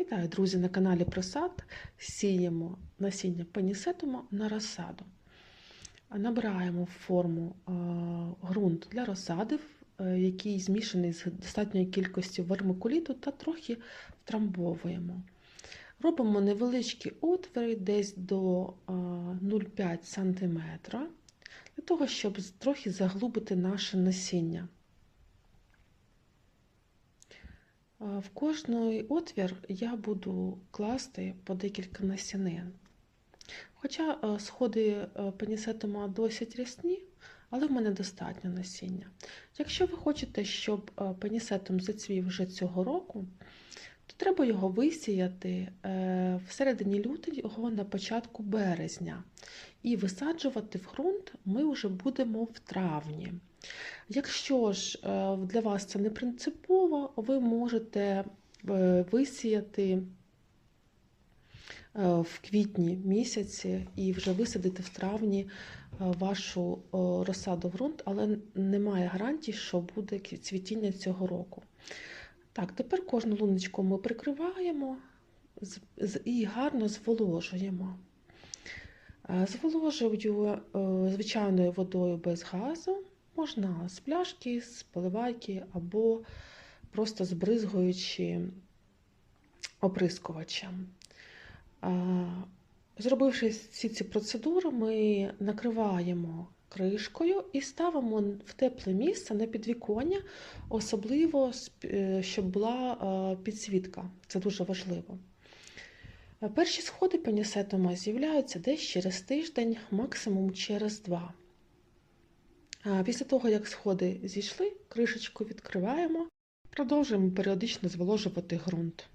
Вітаю, друзі, на каналі Просад. Сіємо насіння пенісетума на розсаду. Набираємо форму е, ґрунт для розсади, е, який змішаний з достатньою кількістю вермикуліту та трохи втрамбовуємо. Робимо невеличкі отвори десь до е, 0,5 см для того, щоб трохи заглубити наше насіння. В кожний отвір я буду класти по декілька насінин. Хоча е, сходи е, пенісетума досить рясні, але в мене достатньо насіння. Якщо ви хочете, щоб е, пенісетум зацвів вже цього року, то треба його висіяти всередині лютого на початку березня. І висаджувати в ґрунт ми вже будемо в травні. Якщо ж для вас це не принципово, ви можете висіяти в квітні місяці і вже висадити в травні вашу розсаду в ґрунт, але немає гарантій, що буде цвітіння цього року. Так, тепер кожну луночку ми прикриваємо і гарно зволожуємо. Зволожую звичайною водою без газу. Можна з пляшки, з поливайки або просто збризгуючи оприскувачем. Зробивши всі ці процедури, ми накриваємо кришкою і ставимо в тепле місце на підвіконня, особливо щоб була підсвітка. Це дуже важливо. Перші сходи пенісетома з'являються десь через тиждень, максимум через два. Після того, як сходи зійшли, кришечку відкриваємо, продовжуємо періодично зволожувати ґрунт.